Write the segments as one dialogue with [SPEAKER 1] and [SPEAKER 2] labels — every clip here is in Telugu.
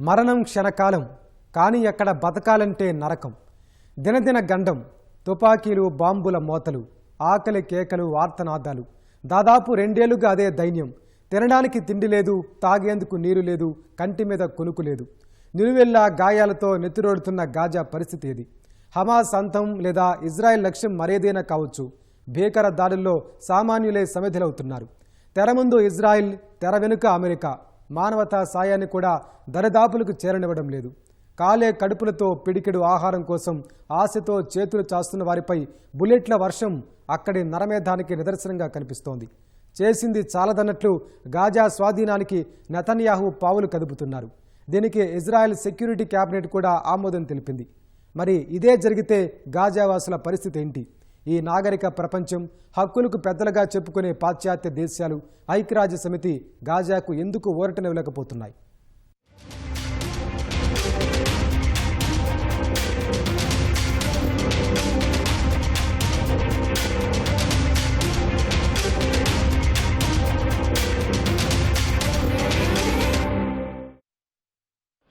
[SPEAKER 1] మరణం క్షణకాలం కానీ ఎక్కడ బతకాలంటే నరకం. దినదిన గండం తుపాకీలు బాంబుల మోతలు ఆకలి కేకలు వార్తనాదాలు. దాదాపు రెండేళ్ళుగా అదే దైన్యం. తినడానికి తిండి లేదు తాగేందుకు నీరు లేదు కంటి మీద కొనుకు లేదు. నిలువెల్లా గాయాలతో నెత్తిరోడుతున్న గాజా పరిస్థితి ఇది హమాస్ అంతం లేదా ఇజ్రాయెల్ లక్ష్యం మరేదైనా కావచ్చు. భీకర దాడుల్లో సామాన్యులే సమిధులవుతున్నారు. తెర ముందు ఇజ్రాయిల్ తెర వెనుక అమెరికా. మానవతా సాయాన్ని కూడా దరిదాపులకు చేరనివ్వడం లేదు. కాలే కడుపులతో పిడికెడు ఆహారం కోసం ఆశతో చేతులు చాస్తున్న వారిపై బుల్లెట్ల వర్షం అక్కడి నరమేధానికి నిదర్శనంగా కనిపిస్తోంది. చేసింది చాలదన్నట్లు గాజా స్వాధీనానికి నెతన్యాహు పావులు కదుపుతున్నారు. దీనికి ఇజ్రాయెల్ సెక్యూరిటీ క్యాబినెట్ కూడా ఆమోదం తెలిపింది. మరి ఇదే జరిగితే గాజావాసుల పరిస్థితి ఏంటి? ఈ నాగరిక ప్రపంచం హక్కులకు పెద్దలుగా చెప్పుకునే పాశ్చాత్య దేశాలు ఐక్యరాజ్య సమితి గాజాకు ఎందుకు ఊరటనివ్వలేకపోతున్నాయి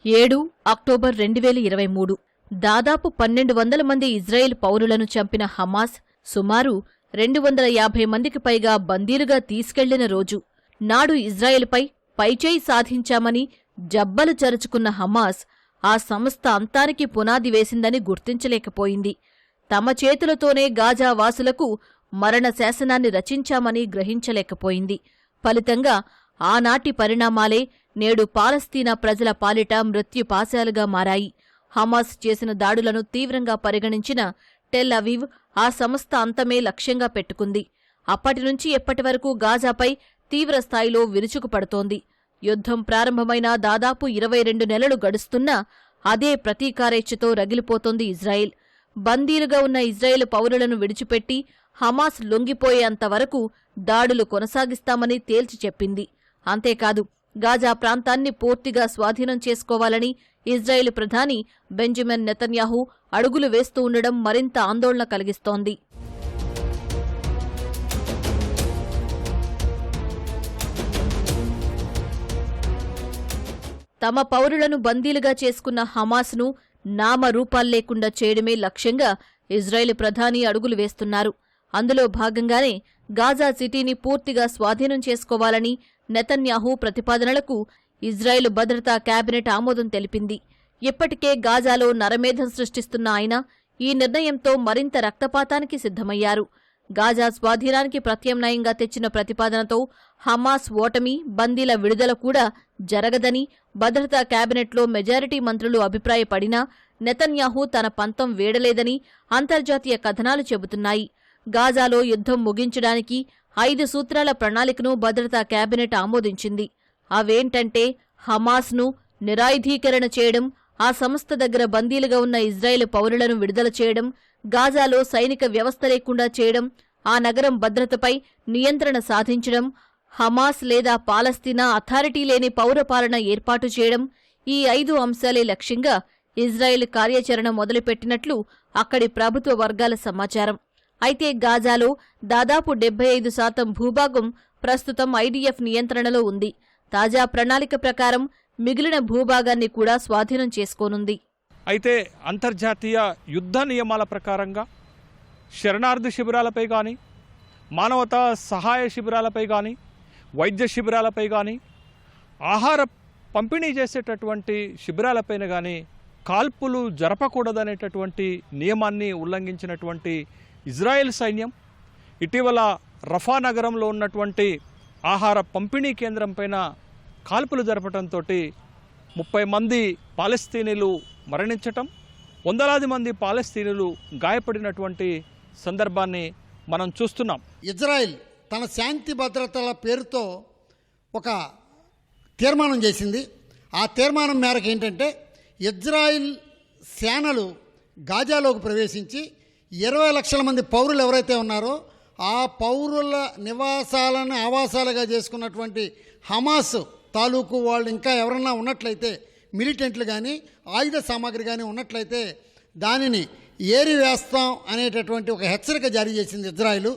[SPEAKER 2] ఏడు అక్టోబర్ రెండు వేల ఇరవై మూడు. దాదాపు పన్నెండు వందల మంది ఇజ్రాయెల్ పౌరులను చంపిన హమాస్ సుమారు రెండు వందల యాభై మందికి పైగా బందీలుగా తీసుకెళ్ళిన రోజు నాడు ఇజ్రాయెల్పై పైచేయి సాధించామని జబ్బలు చరుచుకున్న హమాస్ ఆ సంస్థ అంతానికి పునాది వేసిందని గుర్తించలేకపోయింది. తమ చేతులతోనే గాజా వాసులకు మరణ శాసనాన్ని రచించామని గ్రహించలేకపోయింది. ఫలితంగా ఆనాటి పరిణామాలే నేడు పాలస్తీనా ప్రజల పాలిట మృత్యుపాశాలుగా మారాయి. హమాస్ చేసిన దాడులను తీవ్రంగా పరిగణించిన టెల్ అవీవ్ ఆ సంస్థ అంతమే లక్ష్యంగా పెట్టుకుంది. అప్పటినుంచి ఎప్పటివరకు గాజాపై తీవ్రస్థాయిలో విరుచుకుపడుతోంది యుద్ధం ప్రారంభమైన దాదాపు ఇరవై రెండు నెలలు గడుస్తున్నా అదే ప్రతీకారేచ్ఛతో రగిలిపోతోంది ఇజ్రాయెల్. బందీలుగా ఉన్న ఇజ్రాయెల్ పౌరులను విడిచిపెట్టి హమాస్ లొంగిపోయేంత వరకు దాడులు కొనసాగిస్తామని తేల్చి చెప్పింది. అంతేకాదు గాజా ప్రాంతాన్ని పూర్తిగా స్వాధీనం చేసుకోవాలని ఇజ్రాయెల్ ప్రధాని బెంజమిన్ నెతన్యాహు అడుగులు వేస్తూ ఉండడం మరింత ఆందోళన కలిగిస్తోంది. తమ పౌరులను బందీలుగా చేసుకున్న హమాస్ను నామరూపాల్లేకుండా చేయడమే లక్ష్యంగా ఇజ్రాయెల్ ప్రధాని అడుగులు వేస్తున్నారు. అందులో భాగంగానే గాజా సిటీని పూర్తిగా స్వాధీనం చేసుకోవాలని నెతన్యాహు ప్రతిపాదనలకు ఇజ్రాయెల్ భద్రతా కేబినెట్ ఆమోదం తెలిపింది. ఇప్పటికే గాజాలో నరమేధం సృష్టిస్తున్న ఆయన ఈ నిర్ణయంతో మరింత రక్తపాతానికి సిద్ధమయ్యారు. గాజా స్వాధీనానికి ప్రత్యామ్నాయంగా తెచ్చిన ప్రతిపాదనతో హమాస్ ఓటమి బందీల విడుదల కూడా జరగదని భద్రతా కేబినెట్లో మెజారిటీ మంత్రులు అభిప్రాయపడినా నెతన్యాహు తన పంతం వేడలేదని అంతర్జాతీయ కథనాలు చెబుతున్నాయి. గాజాలో యుద్ధం ముగించడానికి ఐదు సూత్రాల ప్రణాళికను భద్రతా కేబినెట్ ఆమోదించింది. అవేంటంటే హమాస్ను నిరాయుధీకరణ చేయడం ఆ సంస్థ దగ్గర బందీలుగా ఉన్న ఇజ్రాయెల్ పౌరులను విడుదల చేయడం గాజాలో సైనిక వ్యవస్థ లేకుండా చేయడం ఆ నగరం భద్రతపై నియంత్రణ సాధించడం హమాస్ లేదా పాలస్తీనా అథారిటీ లేని పౌరపాలన ఏర్పాటు చేయడం ఈ ఐదు అంశాలే లక్ష్యంగా ఇజ్రాయెల్ కార్యాచరణ మొదలుపెట్టినట్లు అక్కడి ప్రభుత్వ వర్గాల సమాచారం. అయితే గాజాలో దాదాపు డెబ్బై ఐదు శాతం భూభాగం ప్రస్తుతం ఐడీఎఫ్ నియంత్రణలో ఉంది. తాజా ప్రణాళిక ప్రకారం మిగిలిన భూభాగాన్ని కూడా స్వాధీనం చేసుకోనుంది.
[SPEAKER 3] అయితే అంతర్జాతీయ యుద్ధ నియమాల ప్రకారంగా శరణార్థి శిబిరాలపై కానీ మానవతా సహాయ శిబిరాలపై కానీ వైద్య శిబిరాలపై కానీ ఆహార పంపిణీ చేసేటటువంటి శిబిరాలపైన కానీ కాల్పులు జరపకూడదనేటటువంటి నియమాన్ని ఉల్లంఘించినటువంటి ఇజ్రాయెల్ సైన్యం ఇటీవల రఫా నగరంలో ఉన్నటువంటి ఆహార పంపిణీ కేంద్రం పైన కాల్పులు జరపడంతో ముప్పై మంది పాలస్తీనీలు మరణించటం వందలాది మంది పాలస్తీనీలు గాయపడినటువంటి సందర్భాన్ని మనం చూస్తున్నాం.
[SPEAKER 4] ఇజ్రాయెల్ తన శాంతి భద్రతల పేరుతో ఒక తీర్మానం చేసింది. ఆ తీర్మానం మేరకు ఏంటంటే ఇజ్రాయిల్ సేనలు గాజాలోకి ప్రవేశించి ఇరవై లక్షల మంది పౌరులు ఎవరైతే ఉన్నారో ఆ పౌరుల నివాసాలను ఆవాసాలుగా చేసుకున్నటువంటి హమాస్ తాలూకు వాళ్ళు ఇంకా ఎవరన్నా ఉన్నట్లయితే మిలిటెంట్లు కానీ ఆయుధ సామాగ్రి కానీ ఉన్నట్లయితే దానిని ఏరి వేస్తాం అనేటటువంటి ఒక హెచ్చరిక జారీ చేసింది ఇజ్రాయిల్.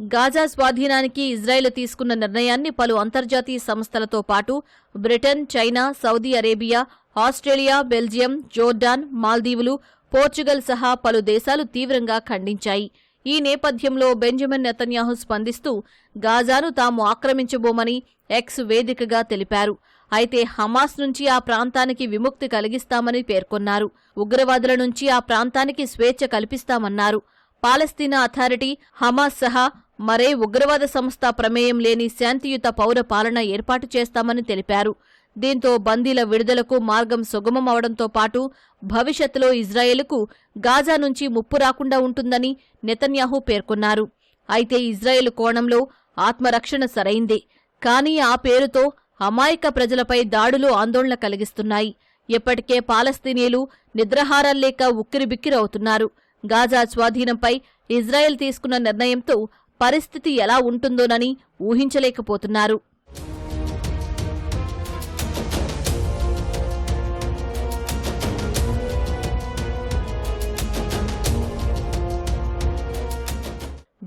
[SPEAKER 2] గాజా స్వాధీనానికి ఇజ్రాయెల్ తీసుకున్న నిర్ణయాన్ని పలు అంతర్జాతీయ సంస్థలతో పాటు Britain China Saudi Arabia Australia Belgium Jordan మాల్దీవులు Portugal సహా పలు దేశాలు తీవ్రంగా ఖండించాయి. ఈ నేపథ్యంలో బెంజమిన్ నెతన్యాహు స్పందిస్తూ గాజాను తాము ఆక్రమించబోమని ఎక్స్ వేదికగా తెలిపారు. అయితే హమాస్ నుంచి ఆ ప్రాంతానికి విముక్తి కలిగిస్తామని పేర్కొన్నారు. ఉగ్రవాదుల నుంచి ఆ ప్రాంతానికి స్వేచ్ఛ కల్పిస్తామన్నారు. పాలస్తీనా అథారిటీ హమాస్ సహా మరే ఉగ్రవాద సంస్థ ప్రమేయం లేని శాంతియుత పౌర పాలన ఏర్పాటు చేస్తామని తెలిపారు. దీంతో బందీల విడుదలకు మార్గం సుగమం అవడంతో పాటు భవిష్యత్తులో ఇజ్రాయెల్కు గాజా నుంచి ముప్పు రాకుండా ఉంటుందని నెతన్యాహు పేర్కొన్నారు. అయితే ఇజ్రాయెల్ కోణంలో ఆత్మరక్షణ సరైందే. కానీ ఆ పేరుతో అమాయక ప్రజలపై దాడులు ఆందోళన కలిగిస్తున్నాయి. ఇప్పటికే పాలస్తీనీయులు నిద్రాహారం లేక ఉక్కిరిబిక్కిరవుతున్నారు గాజా స్వాధీనంపై ఇజ్రాయెల్ తీసుకున్న నిర్ణయంతో పరిస్థితి ఎలా ఉంటుందోనని ఊహించలేకపోతున్నారు.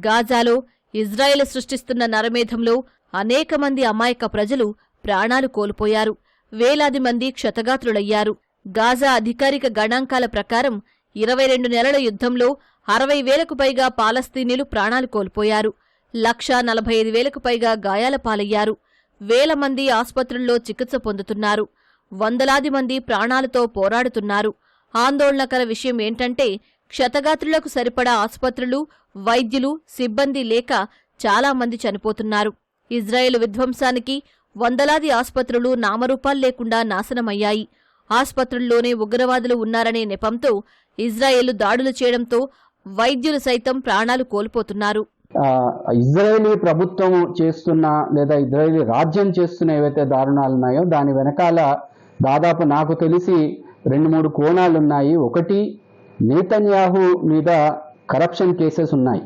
[SPEAKER 2] గాజాలో ఇజ్రాయెల్ సృష్టిస్తున్న నరమేధంలో అనేక మంది అమాయక ప్రజలు ప్రాణాలు కోల్పోయారు. వేలాది మంది క్షతగాత్రులయ్యారు. గాజా అధికారిక గణాంకాల ప్రకారం ఇరవై రెండు నెలల యుద్ధంలో అరవై వేలకు పైగా పాలస్తీనీలు ప్రాణాలు కోల్పోయారు. లక్షా నలభై ఐదు వేలకు పైగా గాయాల పాలయ్యారు. వేల మంది ఆసుపత్రుల్లో చికిత్స పొందుతున్నారు. వందలాది మంది ప్రాణాలతో పోరాడుతున్నారు. ఆందోళనకర విషయం ఏంటంటే క్షతగాత్రులకు సరిపడా ఆసుపత్రులు వైద్యులు సిబ్బంది లేక చాలామంది చనిపోతున్నారు. ఇజ్రాయెల్ విధ్వంసానికి వందలాది ఆసుపత్రులు నామరూపాలు లేకుండా నాశనమయ్యాయి. ఆసుపత్రుల్లోనే ఉగ్రవాదులు ఉన్నారనే నెపంతో ఇజ్రాయెల్ దాడులు చేయడంతో వైద్యులు సైతం ప్రాణాలు కోల్పోతున్నారు.
[SPEAKER 5] ఇజ్రాయేలీ ప్రభుత్వం చేస్తున్న లేదా ఇజ్రాయేలీ రాజ్యం చేస్తున్న ఏవైతే దారుణాలు ఉన్నాయో దాని వెనకాల దాదాపు నాకు తెలిసి రెండు మూడు కోణాలు ఉన్నాయి ఒకటి నేతన్యాహు మీద కరప్షన్ కేసెస్ ఉన్నాయి.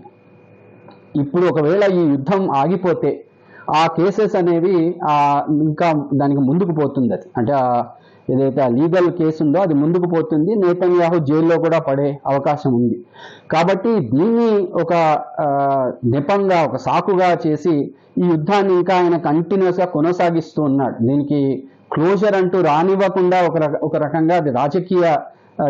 [SPEAKER 5] ఇప్పుడు ఒకవేళ ఈ యుద్ధం ఆగిపోతే ఆ కేసెస్ అనేవి ఇంకా దానికి ముందుకు పోతుంది అది. అంటే ఆ ఏదైతే ఆ లీగల్ కేసు ఉందో అది ముందుకు పోతుంది. నేతన్యాహు జైల్లో కూడా పడే అవకాశం ఉంది. కాబట్టి దీన్ని ఒక నెపంగా ఒక సాకుగా చేసి ఈ యుద్ధాన్ని ఇంకా ఆయన కంటిన్యూస్గా కొనసాగిస్తూ ఉన్నాడు. దీనికి క్లోజర్ అంటూ రానివ్వకుండా ఒక రక- ఒక రకంగా అది రాజకీయ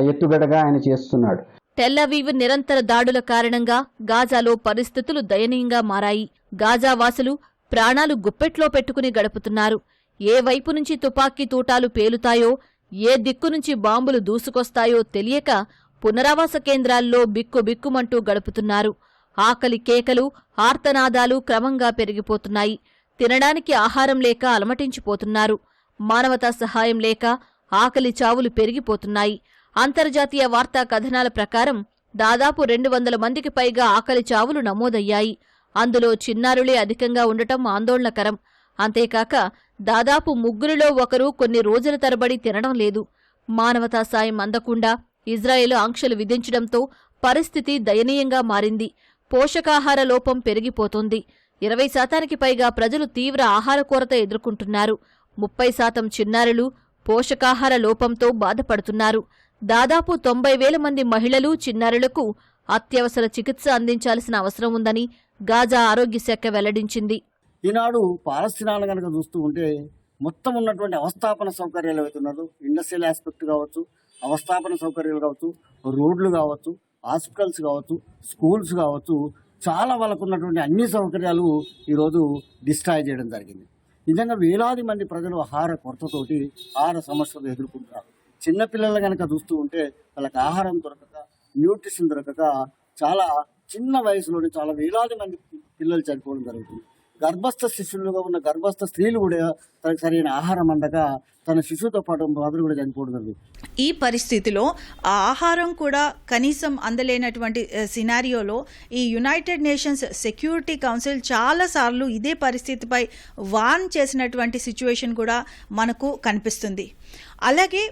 [SPEAKER 5] ఎత్తుగడగా ఆయన చేస్తున్నాడు.
[SPEAKER 2] టెల్లవీవ్ నిరంతర దాడుల కారణంగా గాజాలో పరిస్థితులు దయనీయంగా మారాయి. గాజా వాసులు ప్రాణాలు గుప్పెట్లో పెట్టుకుని గడుపుతున్నారు. ఏ వైపు నుంచి తుపాకీ తూటాలు పేలుతాయో ఏ దిక్కు నుంచి బాంబులు దూసుకొస్తాయో తెలియక పునరావాస కేంద్రాల్లో బిక్కు బిక్కుమంటూ గడుపుతున్నారు. ఆకలి కేకలు ఆర్తనాదాలు క్రమంగా పెరిగిపోతున్నాయి. తినడానికి ఆహారం లేక అలమటించిపోతున్నారు. మానవతా సహాయం లేక ఆకలి చావులు పెరిగిపోతున్నాయి. అంతర్జాతీయ వార్తా కథనాల ప్రకారం దాదాపు రెండు వందల మందికి పైగా ఆకలి చావులు నమోదయ్యాయి. అందులో చిన్నారులే అధికంగా ఉండటం ఆందోళనకరం. అంతేకాక దాదాపు ముగ్గురిలో ఒకరు కొన్ని రోజుల తరబడి తినడం లేదు. మానవతా సాయం అందకుండా ఇజ్రాయెల్ ఆంక్షలు విధించడంతో పరిస్థితి దయనీయంగా మారింది. పోషకాహార లోపం పెరిగిపోతుంది. ఇరవై శాతానికి పైగా ప్రజలు తీవ్ర ఆహార కొరత ఎదుర్కొంటున్నారు. ముప్పై శాతం చిన్నారులు పోషకాహార లోపంతో బాధపడుతున్నారు. దాదాపు తొంభై వేల మంది మహిళలు చిన్నారులకు అత్యవసర చికిత్స అందించాల్సిన అవసరం ఉందని గాజా ఆరోగ్య శాఖ వెల్లడించింది.
[SPEAKER 6] ఈనాడు పాలస్తీనాలు కనుక చూస్తూ ఉంటే మొత్తం ఉన్నటువంటి అవస్థాపన సౌకర్యాలు ఏవైతే ఇండస్ట్రియల్ ఆస్పెక్ట్ కావచ్చు అవస్థాపన సౌకర్యాలు కావచ్చు రోడ్లు కావచ్చు హాస్పిటల్స్ కావచ్చు స్కూల్స్ కావచ్చు చాలా వాళ్ళకు ఉన్నటువంటి అన్ని సౌకర్యాలు ఈరోజు డిస్ట్రాయ్ చేయడం జరిగింది. నిజంగా వేలాది మంది ప్రజలు ఆహార కొరతతోటి ఆహార సమస్యలు ఎదుర్కొంటున్నారు. చిన్నపిల్లలు కనుక చూస్తూ ఉంటే వాళ్ళకి ఆహారం దొరకక న్యూట్రిషన్ దొరకక చాలా చిన్న వయసులోనే చాలా వేలాది మంది పిల్లలు చనిపోవడం జరుగుతుంది. గర్భస్థ శిష్యులుగా ఉన్న గర్భస్థ స్త్రీలు కూడా సరైన ఆహారం అందక తన శిశువుతో పాటు మదర్ కూడా చనిపోవడం జరిగింది.
[SPEAKER 7] ఈ పరిస్థితిలో ఆహారం కూడా కనీసం అందలేనటువంటి సినారియోలో ఈ యునైటెడ్ నేషన్స్ సెక్యూరిటీ కౌన్సిల్ చాలాసార్లు ఇదే పరిస్థితిపై వార్న్ చేసినటువంటి సిచ్యువేషన్ కూడా మనకు కనిపిస్తుంది. అలాగే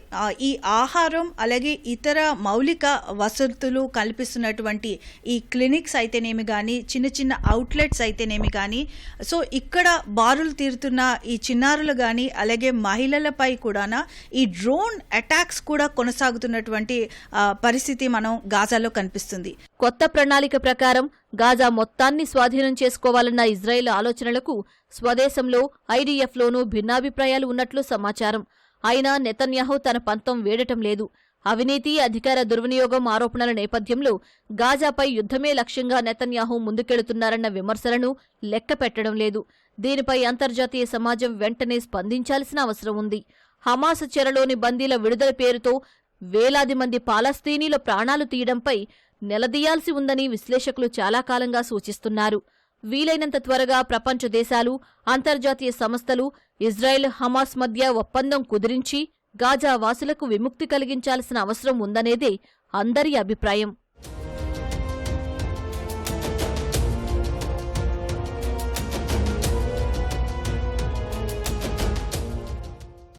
[SPEAKER 7] ఈ ఆహారం అలాగే ఇతర మౌలిక వసతులు కల్పిస్తున్నటువంటి ఈ క్లినిక్స్ అయితేనేమి కానీ చిన్న చిన్న అవుట్లెట్స్ అయితేనేమి కానీ సో ఇక్కడ బారులు తీరుతున్న ఈ చిన్నారులు కానీ అలాగే మహిళల గాజాపై కూడాన ఈ డ్రోన్ అటాక్స్ కూడా కొనసాగుతున్నటువంటి పరిస్థితి మనం గాజాలో కనిపిస్తుంది.
[SPEAKER 2] కొత్త ప్రణాళిక ప్రకారం గాజా మొత్తాన్ని స్వాధీనం చేసుకోవాలన్న ఇజ్రాయెల్ ఆలోచనలకు స్వదేశంలో ఐడీఎఫ్లోనూ భిన్నాభిప్రాయాలు ఉన్నట్లు సమాచారం. అయినా నెతన్యాహు తన పంతం వేడటం లేదు. అవినీతి అధికార దుర్వినియోగం ఆరోపణల నేపథ్యంలో గాజాపై యుద్ధమే లక్ష్యంగా నెతన్యాహు ముందుకెళుతున్నారన్న విమర్శలను లెక్క పెట్టడం లేదు. దీనిపై అంతర్జాతీయ సమాజం వెంటనే స్పందించాల్సిన అవసరం ఉంది. హమాస్ చెరలోని బందీల విడుదల పేరుతో వేలాది మంది పాలస్తీనీల ప్రాణాలు తీయడంపై నిలదీయాల్సి ఉందని విశ్లేషకులు చాలా కాలంగా సూచిస్తున్నారు. వీలైనంత త్వరగా ప్రపంచ దేశాలు అంతర్జాతీయ సంస్థలు ఇజ్రాయెల్ హమాస్ మధ్య ఒప్పందం కుదిరించి గాజా వాసులకు విముక్తి కలిగించాల్సిన అవసరం ఉందనేదే అందరి అభిప్రాయం.